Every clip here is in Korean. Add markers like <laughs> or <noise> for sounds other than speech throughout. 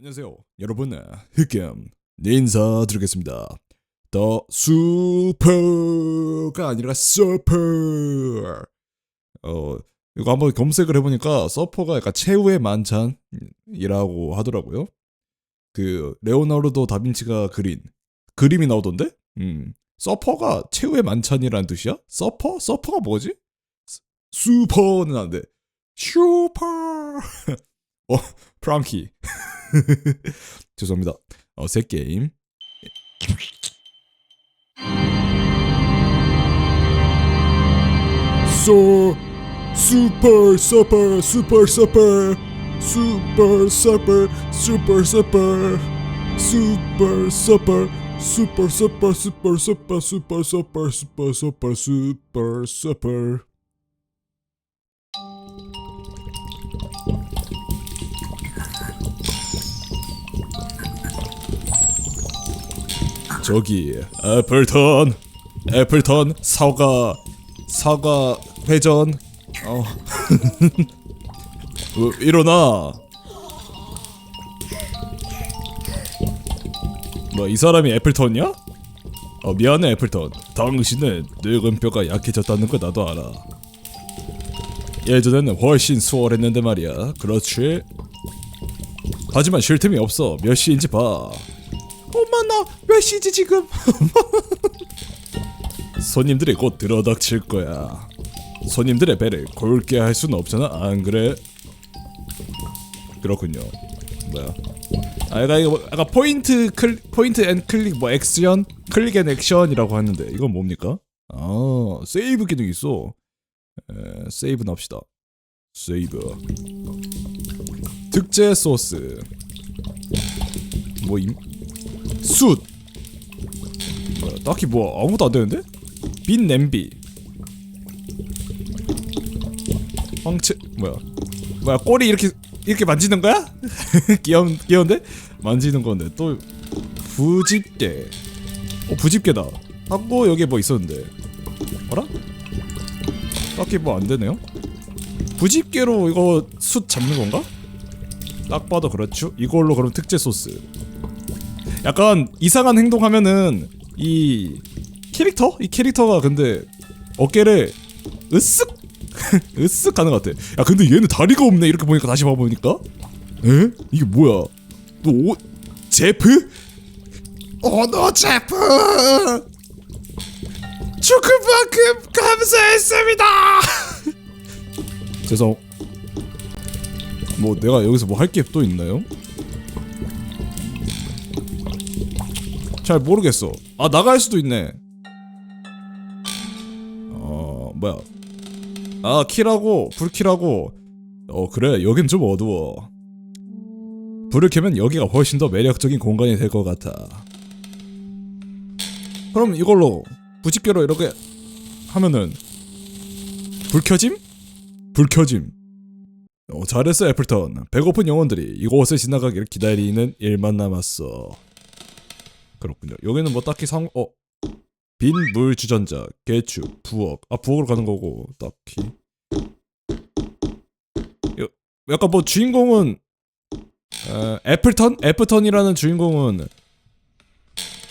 안녕하세요. 여러분, 흑겸 네 인사 드리겠습니다. 더 슈퍼가 아니라 서퍼. 어, 이거 한번 검색을 해보니까 서퍼가 약간 최후의 만찬이라고 하더라고요. 그 레오나르도 다빈치가 그린 그림이 나오던데? 음, 서퍼가 최후의 만찬이라는 뜻이야? 서퍼? 서퍼가 뭐지? 스- 슈퍼는 안 돼. 슈퍼. <laughs> 어, 프랑키. 죄송합니다. 어, 새 게임. 소 슈퍼 서퍼 슈퍼 서퍼 슈퍼 서퍼 슈퍼 서퍼 슈퍼 서퍼 슈퍼 서퍼 슈퍼 서퍼 슈퍼 서퍼 슈퍼 서퍼 슈퍼 서퍼 저기 애플턴 애플턴 사과 사과 회전? 어. <laughs> 어, 일어나. 뭐 이 사람이 애플턴이야? 어 미안해 애플턴. 당신은 늙은 뼈가 약해졌다는 거 나도 알아. 예전에는 훨씬 수월했는데 말이야. 그렇지? 하지만 쉴 틈이 없어. 몇 시인지 봐 엄마 나 몇 시지 지금. <laughs> 손님들이 곧 들어닥칠 거야. 손님들의 배를 골게 할 수는 없잖아. 안 그래? 그렇군요. 뭐야? 아 얘가 이거 뭐- 약간 포인트 클 포인트 앤 클릭 뭐 액션? 클릭 앤 액션이라고 하는데 이건 뭡니까? 아 세이브 기능 이 있어. 에, 세이브 납시다. 세이브. 특제 소스. 뭐 임 숯. 뭐야, 딱히 뭐 아무것도 안 되는데? 빈 냄비. 황채 뭐야? 뭐야 꼬리 이렇게 이렇게 만지는 거야? <laughs> 귀여운 귀여운데? 만지는 건데 또 부집게. 어 부집게다. 하고 여기 뭐 있었는데. 어라? 딱히 뭐 안 되네요? 부집게로 이거 숯 잡는 건가? 딱 봐도 그렇죠? 이걸로 그럼 특제 소스 약간 이상한 행동하면은 이 캐릭터? 이 캐릭터가 근데 어깨를 으쓱 <laughs> 으쓱 하는 것 같아. 야 근데 얘는 다리가 없네 이렇게 보니까 다시 봐보니까 에? 이게 뭐야? 너 오... 제프? 어너 제프! 죽을 만큼 감사했습니다. <laughs> 죄송. 뭐 내가 여기서 뭐 할 게 또 있나요? 잘 모르겠어. 아 나갈 수도 있네. 어 뭐야? 아 키라고 불 키라고. 어 그래 여긴 좀 어두워. 불을 켜면 여기가 훨씬 더 매력적인 공간이 될 것 같아. 그럼 이걸로 부집개로 이렇게 하면은 불 켜짐? 불 켜짐. 어, 잘했어 애플턴. 배고픈 영혼들이 이곳을 지나가길 기다리는 일만 남았어. 그렇군요. 여기는 뭐 딱히 상 어. 빈 물 주전자, 개축, 부엌. 아 부엌으로 가는 거고 딱히. 여- 약간 뭐 주인공은 에, 애플턴? 애플턴이라는 주인공은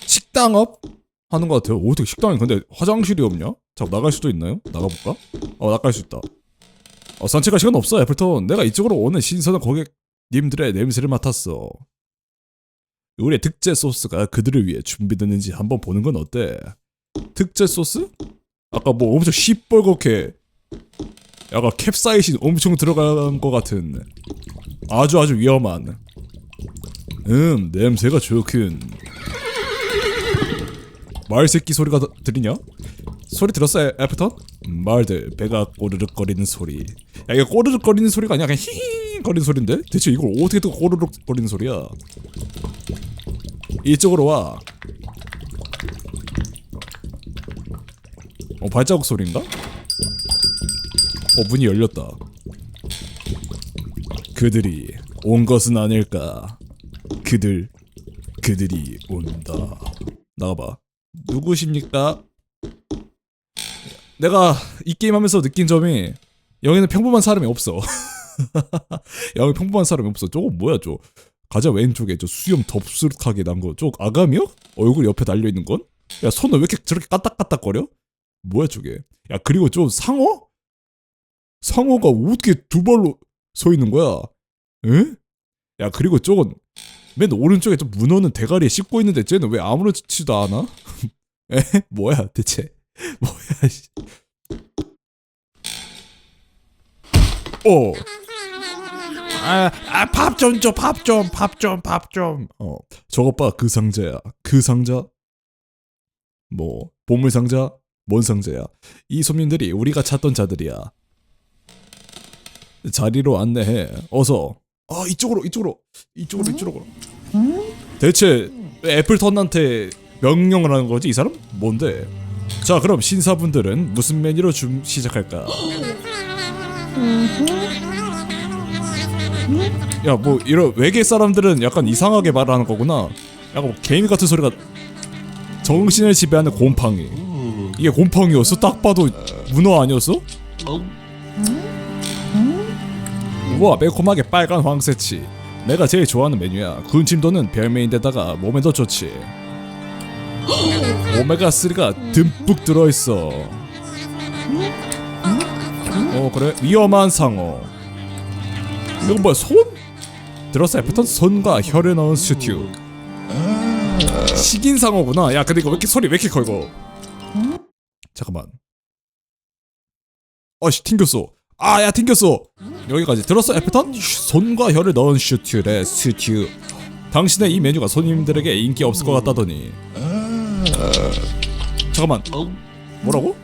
식당업 하는 것 같아요. 어떻게 식당이 근데 화장실이 없냐? 자 나갈 수도 있나요? 나가볼까? 어 나갈 수 있다. 어 산책할 시간 없어 애플턴. 내가 이쪽으로 오는 신선한 고객님들의 냄새를 맡았어. 우리의 특제 소스가 그들을 위해 준비됐는지 한번 보는 건 어때? 특제 소스? 아까 뭐 엄청 시뻘겋게 약간 캡사이신 엄청 들어간 것 같은 아주 아주 위험한 음 냄새가 좋군 말새끼 소리가 더- 들리냐? 소리 들었어 애- 애프턴? 음, 말들 배가 꼬르륵 거리는 소리 야 이거 꼬르륵 거리는 소리가 아니야 그냥 히히 거리는 소리인데? 대체 이걸 어떻게 또 꼬르륵 거리는 소리야 이쪽으로 와. 어 발자국 소리인가? 어 문이 열렸다. 그들이 온 것은 아닐까. 그들 그들이 온다. 나가봐. 누구십니까? 내가 이 게임 하면서 느낀 점이 여기는 평범한 사람이 없어. <laughs> 여기 평범한 사람이 없어. 저거 뭐야 저? 가장 왼쪽에 저 수염 덥수룩하게 난거쪽 아가미요? 얼굴 옆에 달려 있는 건? 야 손을 왜 이렇게 저렇게 까딱까딱거려? 뭐야 저게? 야 그리고 저 상어? 상어가 어떻게 두 발로 서 있는 거야? 에? 야 그리고 저건 맨 오른쪽에 저 문어는 대가리에 씹고 있는데 쟤는 왜 아무렇지도 않아? <laughs> 에? 뭐야 대체? <laughs> 뭐야 씨. 어. 아, 아, 밥 좀 줘, 밥 좀, 밥 좀, 밥 좀. 어, 저것 봐, 그 상자야. 그 상자? 뭐, 보물 상자? 뭔 상자야? 이 손님들이 우리가 찾던 자들이야. 자리로 안내해. 어서. 아, 이쪽으로, 이쪽으로, 이쪽으로, 이쪽으로. 대체 왜 애플턴한테 명령을 하는 거지, 이 사람? 뭔데? 자, 그럼 신사분들은 무슨 메뉴로 좀 시작할까? 야, 뭐 이런 외계 사람들은 약간 이상하게 말하는 거구나. 약간 뭐 개미 같은 소리가 정신을 지배하는 곰팡이. 이게 곰팡이였어? 딱 봐도 문어 아니었어? 우와, 매콤하게 빨간 황새치. 내가 제일 좋아하는 메뉴야. 군침도는 별메인데다가 몸에 더 좋지. <gasps> 오메가 3가 듬뿍 들어있어. 어 그래 위험한 상어. 이건 뭐야 손? 들었어 애프턴 손과 혀를 넣은 스튜. 식인 상어구나. 야 근데 이거 왜 이렇게 소리 왜 이렇게 커 이거? 잠깐만. 아씨 튕겼어. 아 야 튕겼어. 여기까지 들었어 애프턴? 손과 혀를 넣은 슈튜래 스튜. 당신의 이 메뉴가 손님들에게 인기 없을 것 같다더니. 잠깐만. 뭐라고?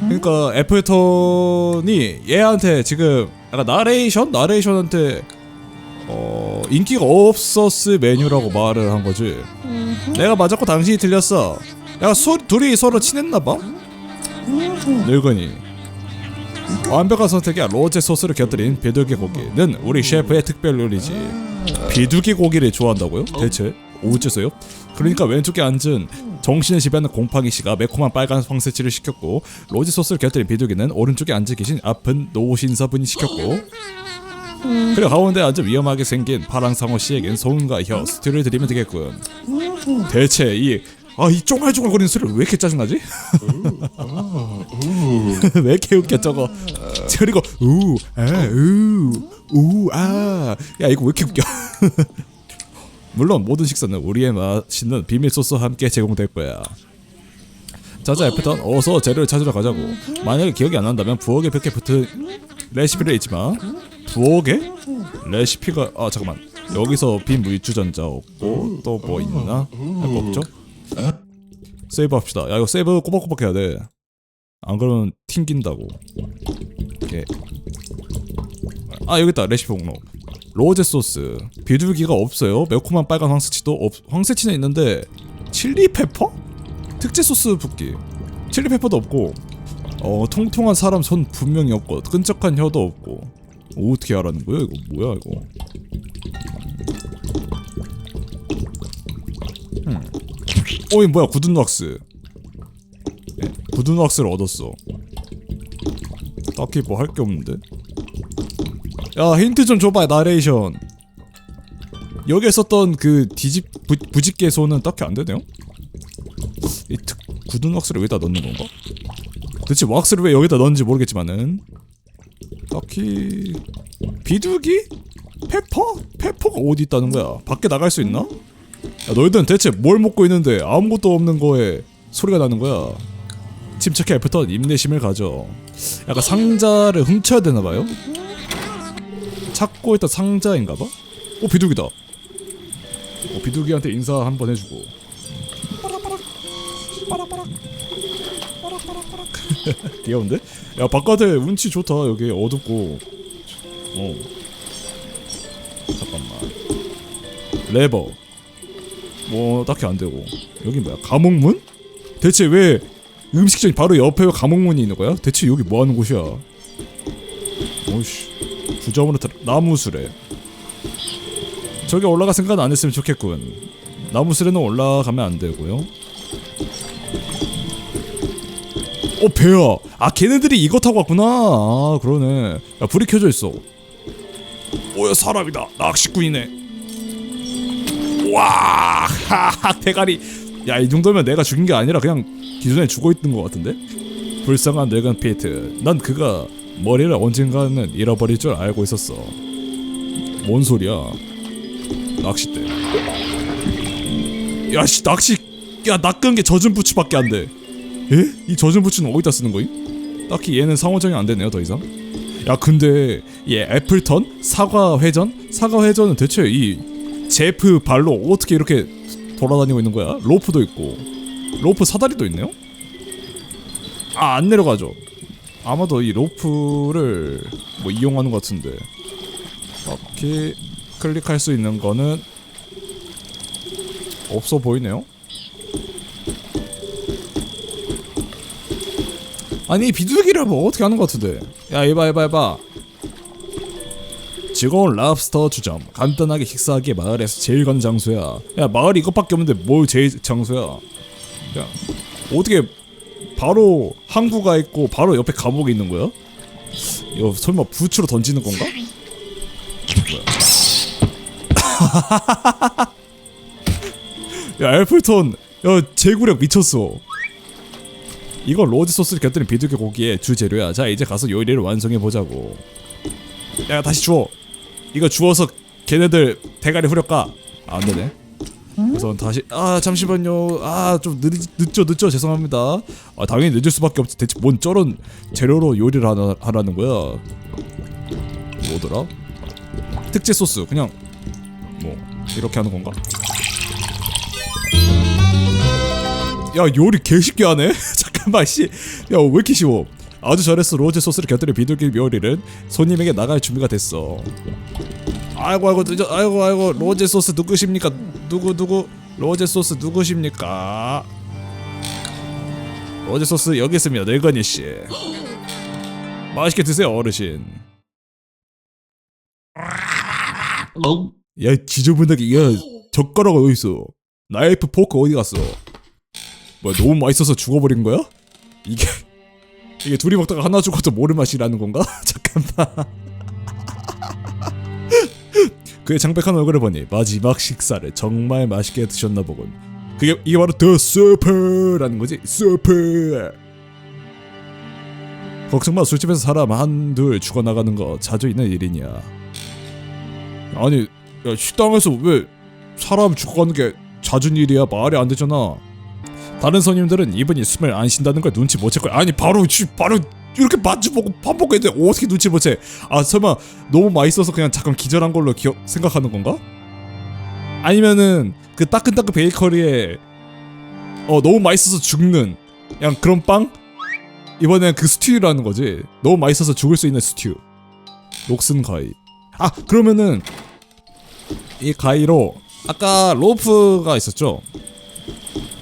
그러니까 애플턴이 얘한테 지금 약간 나레이션 나레이션한테 어 인기가 없었을 메뉴라고 말을 한 거지. 내가 맞았고 당신이 틀렸어. 야 소, 둘이 서로 친했나 봐. 늙은이. 완벽한 선택이야 로제 소스를 곁들인 비둘기 고기는 우리 셰프의 특별 요리지. 비둘기 고기를 좋아한다고요? 대체 어째서요? 그러니까 왼쪽에 앉은 정신을 지배하는 곰팡이 씨가 매콤한 빨간 황새치를 시켰고 로지 소스를 곁들인 비둘기는 오른쪽에 앉아 계신 아픈 노신사분이 시켰고 그리고 가운데 앉아 위험하게 생긴 파랑 상어 씨에겐 손과 혀 스튜를 드리면 되겠군. 대체 이 아, 이 쫑알쫑알거리는 소리를 왜 이렇게 짜증나지? <laughs> 왜 이렇게 웃겨 저거 그리고 우, 아, 우, 우, 아. 야 이거 왜 이렇게 웃겨 <laughs> 물론 모든 식사는 우리의 맛있는 비밀 소스와 함께 제공될 거야 자자 애프턴 어서 재료를 찾으러 가자고 만약에 기억이 안 난다면 부엌에 몇개 붙은 레시피를 잊지 마 부엌에? 레시피가 아 잠깐만 여기서 빈 물주전자 없고 또 뭐 있나? 할거 없죠? 세이브 합시다. 야 이거 세이브 꼬박꼬박 해야 돼 안 그러면 튕긴다고. 이렇게 아 여기 있다. 레시피 목록. 로제 소스. 비둘기가 없어요. 매콤한 빨간 황새치도 없 황새치는 있는데 칠리 페퍼? 특제 소스 붓기. 칠리 페퍼도 없고 어 통통한 사람 손 분명히 없고 끈적한 혀도 없고. 어, 어떻게 알았는 거야? 이거 뭐야 이거? 음. 어이 뭐야 굳은 왁스 네, 굳은 왁스를 얻었어 딱히 뭐 할 게 없는데 야 힌트 좀 줘봐 나레이션 여기에 썼던 그 뒤집 부, 부집개 소는 딱히 안 되네요 이 특, 굳은 왁스를 여기다 넣는 건가? 대체 왁스를 왜 여기다 넣는지 모르겠지만은 딱히 비둘기? 페퍼? 페퍼가 어디 있다는 거야? 밖에 나갈 수 있나? 야 너희들은 대체 뭘 먹고 있는데 아무것도 없는 거에 소리가 나는 거야? 침착해 애프턴 인내심을 가져. 약간 상자를 훔쳐야 되나 봐요? 찾고 있던 상자인가 봐? 오 비둘기다. 오 비둘기한테 인사 한번 해주고. <laughs> 귀여운데? 야 바깥에 운치 좋다. 여기 어둡고. 어. 잠깐만. 레버 뭐 딱히 안 되고. 여기 뭐야? 감옥문? 대체 왜 음식점이 바로 옆에 왜 감옥문이 있는 거야? 대체 여기 뭐 하는 곳이야? 오씨. 주점으로 들 나무수래 저기 올라갈 생각 안 했으면 좋겠군. 나무수레는 올라가면 안 되고요. 어 배야! 아 걔네들이 이거 타고 왔구나! 아 그러네. 야 불이 켜져 있어. 오야 사람이다. 낚시꾼이네 와 하하 대가리. 야 이 정도면 내가 죽인 게 아니라 그냥 기존에 죽어있던 것 같은데? 불쌍한 늙은 피트. 난 그가 머리를 언젠가는 잃어버릴 줄 알고 있었어. 뭔 소리야? 낚싯대. 야씨 낚시. 야 낚은 게 젖은 부츠밖에 안돼. 에? 이 젖은 부츠는 어디다 쓰는 거임? 딱히 얘는 상호작용이 안 되네요 더 이상. 야 근데 이 애플턴? 사과 회전? 사과 회전은 대체 이 제프 발로 어떻게 이렇게 돌아다니고 있는 거야? 로프도 있고. 로프 사다리도 있네요? 아 안 내려가죠. 아마도 이 로프를 뭐 이용하는 것 같은데. 이렇게 클릭할 수 있는 거는 없어 보이네요. 아니 이 비둘기를 뭐 어떻게 하는 것 같은데? 야 이봐 이봐 이봐 즐거운 랍스터 주점 간단하게 식사하기에 마을에서 제일 가는 장소야 야 마을이 이것밖에 없는데 뭘 제일 장소야 야 어떻게 바로 항구가 있고 바로 옆에 감옥이 있는 거야? 이거 설마 부츠로 던지는 건가? <laughs> 야 애플턴 야 제구력 미쳤어 이거 로즈 소스를 곁들인 비둘기 고기의 주 재료야. 자 이제 가서 요리를 완성해 보자고. 야 다시 주워. 이거 주워서 걔네들 대가리 후려까? 아, 안 되네. 우선 다시 아 잠시만요. 아 좀 늦죠 늦죠 죄송합니다. 아 당연히 늦을 수밖에 없지. 대체 뭔 저런 재료로 요리를 하나, 하라는 거야? 뭐더라? 특제 소스 그냥 뭐 이렇게 하는 건가? 야 요리 개 쉽게 하네 <laughs> 잠깐만 씨 야 왜 이렇게 쉬워 아주 잘했어 로제 소스를 곁들여 비둘기 요리는 손님에게 나갈 준비가 됐어. 아이고 아이고 늦어 아이고 아이고 로제 소스 누구십니까? 누구 누구? 로제 소스 누구십니까? 로제 소스 여기 있습니다 늙은이 씨. 맛있게 드세요 어르신. 야 지저분하게 야 젓가락 어디 있어? 나이프 포크 어디 갔어? 뭐야 너무 맛있어서 죽어버린 거야? 이게 이게 둘이 먹다가 하나 죽어도 모를 맛이라는 건가? <laughs> 잠깐만. 그의 창백한 얼굴을 보니 마지막 식사를 정말 맛있게 드셨나 보군. 그게 이게 바로 더 스프라는 거지? 스프 걱정 마 술집에서 사람 한둘 죽어나가는 거 자주 있는 일이냐. 아니 야 식당에서 왜 사람 죽어가는 게 잦은 일이야? 말이 안 되잖아 다른 손님들은 이분이 숨을 안 쉰다는 걸 눈치 못 챘고 아니 바로 씨, 바로 이렇게 마주보고 밥 먹고 있는데 어떻게 눈치 못 채? 아 설마 너무 맛있어서 그냥 잠깐 기절한 걸로 기억 생각하는 건가? 아니면은 그 따끈따끈 베이커리에 어 너무 맛있어서 죽는 그냥 그런 빵? 이번엔 그 스튜라는 거지 너무 맛있어서 죽을 수 있는 스튜 녹슨 가위 아 그러면은 이 가위로 아까 로프가 있었죠?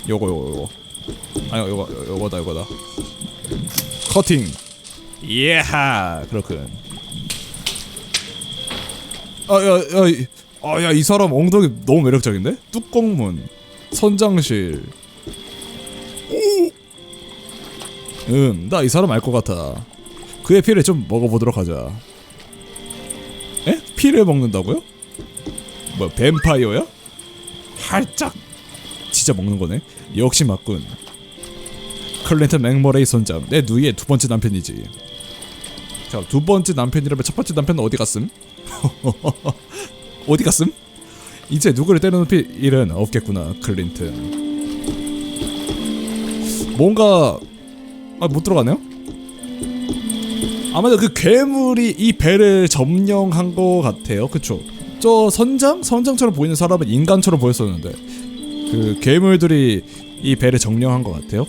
요거 요거 요거. 아니 요거 요- 요거다 요거다. 커팅. 예하 그렇군. 아야야아야 이 사람 엉덩이 너무 매력적인데? 뚜껑문 선장실. 음 나 이 사람 알 것 같아. 그의 피를 좀 먹어보도록 하자. 에? 피를 먹는다고요? 뭐 뱀파이어야? 활짝! 진짜 먹는 거네. 역시 맞군. 클린턴 맥머레이 선장 내 누이의 두 번째 남편이지. 자, 두 번째 남편이라면 첫 번째 남편은 어디 갔음? <laughs> 어디 갔음? 이제 누구를 때려눕힐 일은 없겠구나, 클린턴. 뭔가 아, 못 들어가네요? 아마도 그 괴물이 이 배를 점령한 것 같아요. 그쵸? 저 선장? 선장처럼 보이는 사람은 인간처럼 보였었는데 그 괴물들이 이 배를 점령한 것 같아요.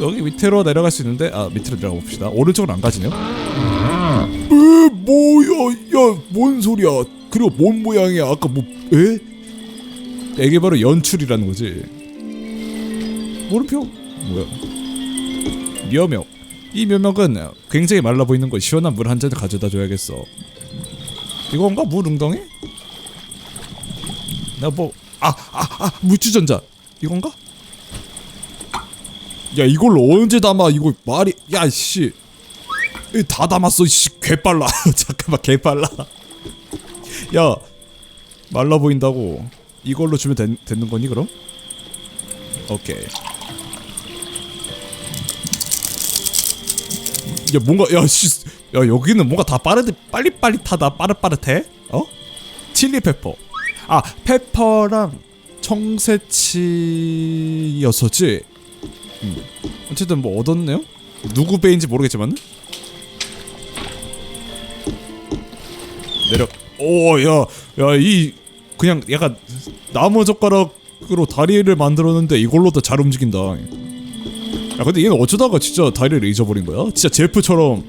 여기 밑으로 내려갈 수 있는데 아 밑으로 내려가 봅시다. 오른쪽으로 안 가지네요. 에 뭐야? 야뭔 소리야? 그리고 뭔 모양이야? 아까 뭐 에? 이게 바로 연출이라는 거지. 물음표 뭐야? 묘명. 이 묘명은 굉장히 말라 보이는 거 시원한 물 한 잔을 가져다 줘야겠어. 이건가 물 웅덩이? 나뭐 아, 아, 아, 무추전자. 이건가? 야, 이걸 언제 담아? 이거 말이, 야, 씨. 이다 담았어, 씨. 개빨라. <laughs> 잠깐만, 개빨라. 야, 말라 보인다고. 이걸로 주면 된, 되는 거니 그럼? 오케이 야 뭔가 야 씨 야 여기는 뭔가 다 빠르 빨리빨리 타다 빠릇빠릇해 어? 칠리 페퍼 아 페퍼랑 청새치였었지 음. 어쨌든 뭐 얻었네요 누구 배인지 모르겠지만 내려 오야야이 그냥 약간 나무 젓가락으로 다리를 만들었는데 이걸로도 잘 움직인다 야 근데 얘는 어쩌다가 진짜 다리를 잊어버린 거야? 진짜 제프처럼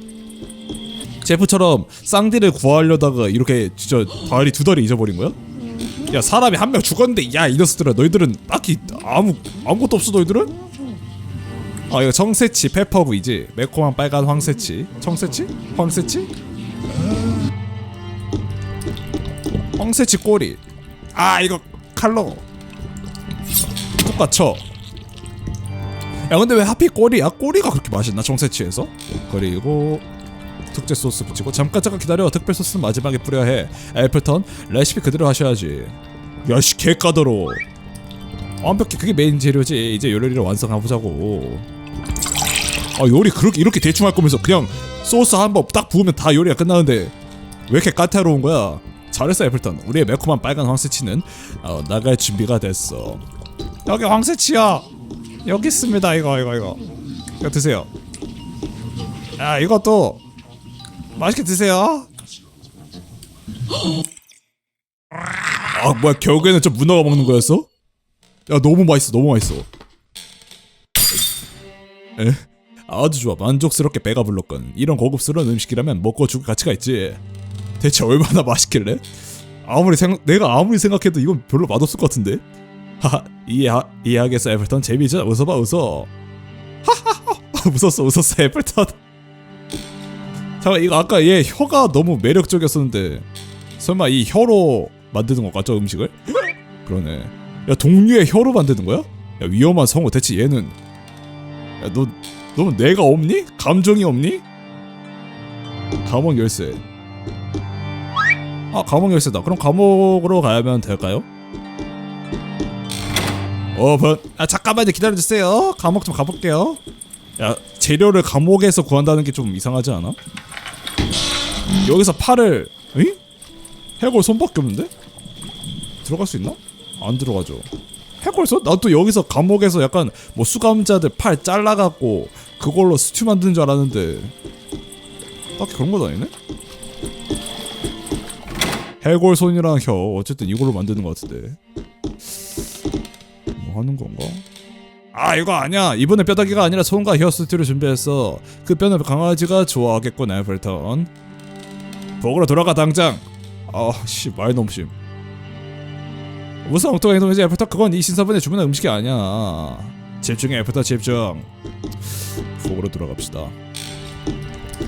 제프처럼 쌍디를 구하려다가 이렇게 진짜 다리 두 다리 잊어버린 거야? 야 사람이 한 명 죽었는데 야 이 녀석들아 너희들은 딱히 아무 아무것도 없어 너희들은? 아 이거 청새치 페퍼브이지 매콤한 빨간 황새치 청새치? 황새치? 황새치 꼬리 아 이거 칼로 똑같죠? 야 근데 왜 하필 꼬리야? 꼬리가 그렇게 맛있나 청새치에서? 그리고 특제 소스 붙이고 잠깐 잠깐 기다려. 특별 소스는 마지막에 뿌려야 해. 애플턴 레시피 그대로 하셔야지. 야씨 개까다로워 완벽히 그게 메인 재료지. 이제 요리를 완성해보자고. 아 요리 그렇게 이렇게 대충 할 거면서 그냥 소스 한 번 딱 부으면 다 요리가 끝나는데 왜 이렇게 까다로운 거야? 잘했어 애플턴. 우리의 매콤한 빨간 황새치는 어, 나갈 준비가 됐어. 여기 황새치야. 여기 있습니다. 이거 이거 이거. 이거 드세요. 야 이것도 맛있게 드세요. 아 뭐야 결국에는 저 문어가 먹는 거였어? 야 너무 맛있어 너무 맛있어. 에? 아주 좋아. 만족스럽게 배가 불렀건 이런 고급스러운 음식이라면 먹고 죽을 가치가 있지. 대체 얼마나 맛있길래? 아무리 생각 내가 아무리 생각해도 이건 별로 맛없을 것 같은데? 하하 이해 이해하겠어 애플턴. 재미있어. 웃어봐 웃어. 하하하. <laughs> 웃었어 웃었어 애플턴 잠깐 이거 아까 얘 혀가 너무 매력적이었었는데 설마 이 혀로 만드는 것 같죠 음식을? 그러네 야 동류의 혀로 만드는 거야? 야 위험한 성우 대체 얘는 야너 너는 뇌가 없니? 감정이 없니? 감옥 열쇠 아 감옥 열쇠다 그럼 감옥으로 가면 될까요? 오픈 아 잠깐만요 기다려주세요 감옥 좀 가볼게요 야 재료를 감옥에서 구한다는 게 좀 이상하지 않아? 여기서 팔을 응? 해골 손밖에 없는데? 들어갈 수 있나? 안 들어가죠 해골 손? 나도 여기서 감옥에서 약간 뭐 수감자들 팔 잘라갖고 그걸로 스튜 만드는 줄 알았는데 딱히 그런 건 아니네? 해골 손이랑 혀 어쨌든 이걸로 만드는 것 같은데 뭐 하는 건가? 아 이거 아니야. 이번에 뼈다귀가 아니라 손과 혀 스튜를 준비했어 그 뼈는 강아지가 좋아하겠군 애플턴. 보으로 돌아가 당장. 아씨 말 너무 심 무슨 엉뚱한 행동이지? 애플턴 그건 이 신사분의 주문한 음식이 아니야. 집중해 애플턴 집중. 보으로 돌아갑시다.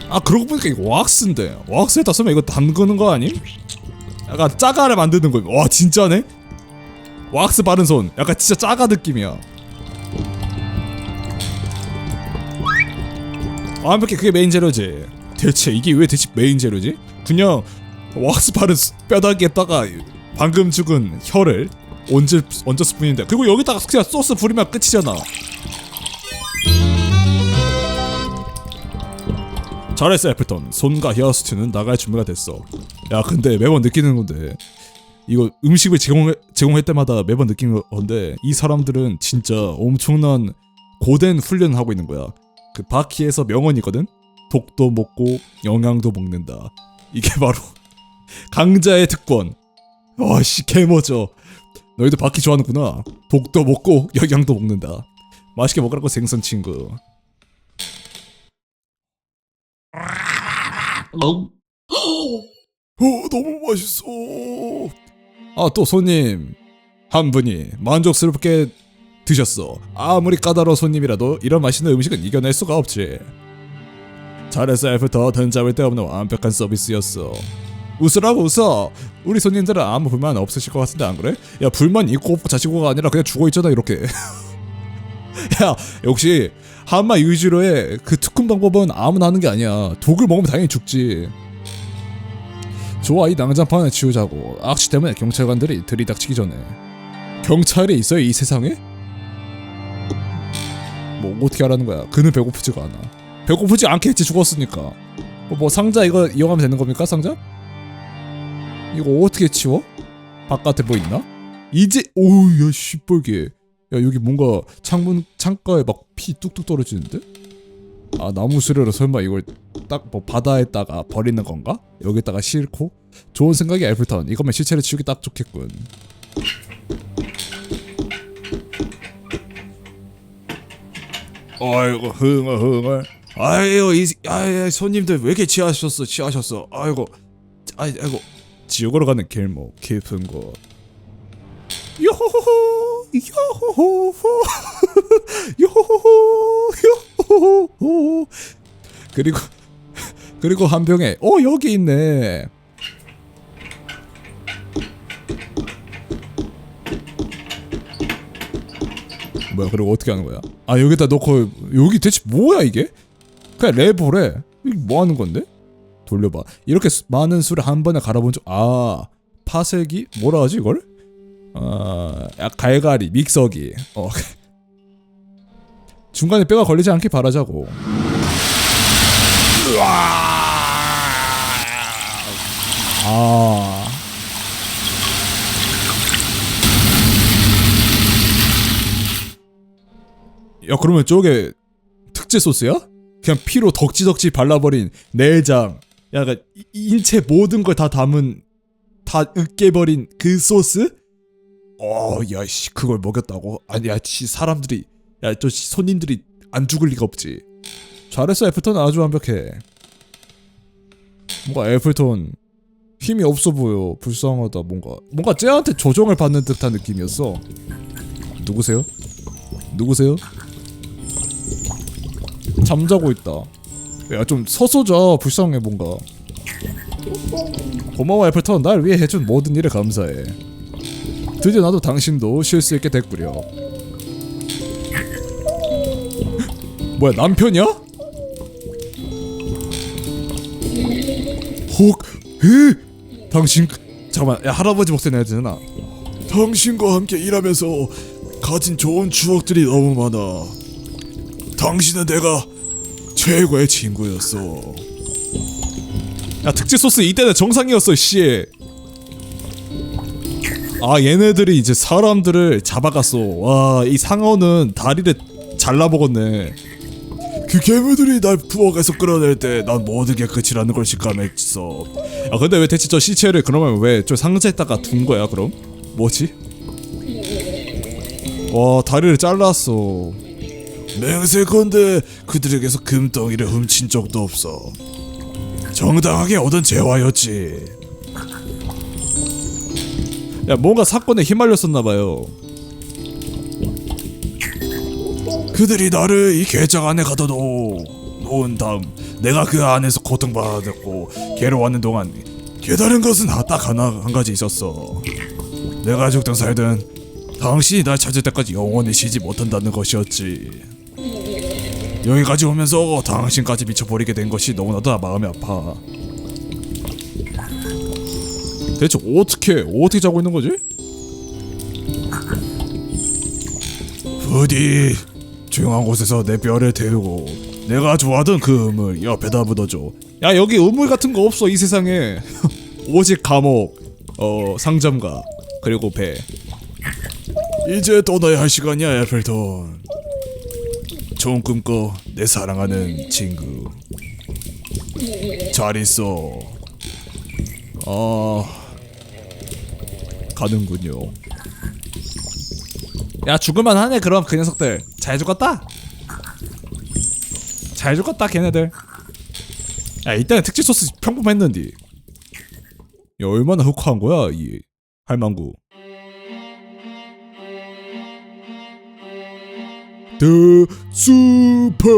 아 그러고 보니까 이거 왁스인데. 왁스에다 쓰면 이거 담그는 거 아니? 약간 짜가를 만드는 거와 진짜네? 왁스 바른 손. 약간 진짜 짜가 느낌이야 완벽히 그게 메인 재료지? 대체 이게 왜 대체 메인 재료지? 그냥 왁스 바른 스- 뼈다귀에다가 방금 죽은 혀를 얹을, 얹었을 뿐인데 그리고 여기다가 그냥 소스 부리면 끝이잖아. 잘했어 애플턴. 손과 헤어 스튜는 나갈 준비가 됐어. 야 근데 매번 느끼는 건데 이거 음식을 제공해, 제공할 때마다 매번 느끼는 건데 이 사람들은 진짜 엄청난 고된 훈련을 하고 있는 거야 그 바퀴에서 명언이거든? 독도 먹고 영양도 먹는다. 이게 바로 <laughs> 강자의 특권. 와씨 개머져. 너희도 바퀴 좋아하는구나. 독도 먹고 영양도 먹는다. 맛있게 먹으라고 생선 친구. 오 너무 맛있어. 아 또 손님. 한 분이 만족스럽게 드셨어 아무리 까다로운 손님이라도 이런 맛있는 음식은 이겨낼 수가 없지. 잘했어 애프터 던 잡을 데 없는 완벽한 서비스였어 웃으라고 웃어. 우리 손님들은 아무 불만 없으실 것 같은데 안 그래? 야 불만 있고 없고 자시고가 아니라 그냥 죽어 있잖아 이렇게. <laughs> 야 역시 한마 유이지로의 그 특훈 방법은 아무나 하는 게 아니야. 독을 먹으면 당연히 죽지. 좋아 이 낭장판을 치우자고. 악취 때문에 경찰관들이 들이닥치기 전에. 경찰이 있어요 이 세상에? 뭐 어떻게 하라는 거야? 그는 배고프지가 않아. 배고프지 않겠지 죽었으니까. 뭐, 뭐 상자 이거 이용하면 되는 겁니까 상자? 이거 어떻게 치워? 바깥에 뭐 있나? 이제 오야 씨뻘게. 야 여기 뭔가 창문 창가에 막 피 뚝뚝 떨어지는데? 아 나무 수레로 설마 이걸 딱 뭐 바다에다가 버리는 건가? 여기다가 싣고 좋은 생각이 애플턴 이거면 시체를 치우기 딱 좋겠군. 아이고 흥얼 흥얼. 아이고 이 아이 손님들 왜 이렇게 취하셨어 취하셨어? 아이고 아이, 아이고. 지옥으로 가는 길목 깊은 곳. 요호호 요호호 <laughs> 요호호 요호호. 그리고 그리고 한 병에 어 여기 있네 뭐야 그리고 어떻게 하는 거야? 아 여기다 넣고 여기 대체 뭐야 이게? 그냥 레버래 이게 뭐 하는 건데? 돌려봐 이렇게 수- 많은 술을 한 번에 갈아본 적 아 파쇄기 뭐라 하지 이걸? 아 야, 갈갈이 믹서기 어 <laughs> 중간에 뼈가 걸리지 않길 바라자고 아 야 그러면 저게 특제 소스야? 그냥 피로 덕지덕지 발라버린 내장 약간 이- 인체 모든 걸 다 담은 다 으깨버린 그 소스? 어야 씨 그걸 먹였다고? 아니 야씨 사람들이 야 저 손님들이 안 죽을 리가 없지 잘했어 애플톤 아주 완벽해 뭔가 애플톤 힘이 없어 보여 불쌍하다 뭔가 뭔가 쟤한테 조종을 받는 듯한 느낌이었어 누구세요? 누구세요? 잠자고 있다. 야 좀 서서 자 불쌍해 뭔가. 고마워 애플턴 날 위해 해준 모든 일에 감사해. 드디어 나도 당신도 쉴 수 있게 됐구려. <laughs> 뭐야 남편이야? 혹, 에? 당신 잠깐만 야 할아버지 목소리 내야 되잖아. 당신과 함께 일하면서 가진 좋은 추억들이 너무 많아. 당신은 내가 최고의 친구였어. 야 특제 소스 이때는 정상이었어 씨. 아 얘네들이 이제 사람들을 잡아갔어. 와이 상어는 다리를 잘라 먹었네. 그 괴물들이 날 부엌에서 끌어낼 때 난 모든 게 끝이라는 걸 직감했어. 아 근데 왜 대체 저 시체를 그러면 왜 저 상자에다가 둔 거야 그럼? 뭐지? 와 다리를 잘랐어. 맹세컨대 그들에게서 금덩이를 훔친 적도 없어. 정당하게 얻은 재화였지. 야 뭔가 사건에 휘말렸었나 봐요. 그들이 나를 이 괴짝 안에 가둬놓 놓은 다음 내가 그 안에서 고통받았고 괴로워하는 동안 깨달은 것은 딱 하나 한 가지 있었어. 내가 죽든 살든 당신이 날 찾을 때까지 영원히 쉬지 못한다는 것이었지. 여기까지 오면서 당신까지 미쳐버리게 된 것이 너무나도 마음이 아파. 대체 어떻게 어떻게 자고 있는 거지? 부디 조용한 곳에서 내 뼈를 데우고 내가 좋아하던 그 음을 옆에다 묻어줘. 야 여기 우물 같은 거 없어 이 세상에. <laughs> 오직 감옥, 어 상점가 그리고 배. 이제 떠나야 할 시간이야 에펠톤. 좋은 꿈 꿔, 내 사랑하는 친구. 잘 있어. 아, 가는군요. 야 죽을만 하네 그럼 그 녀석들 잘 죽었다. 잘 죽었다 걔네들. 야 이때는 특제 소스 평범했는데. 야 얼마나 흑화한 거야 이 할망구. 더 슈퍼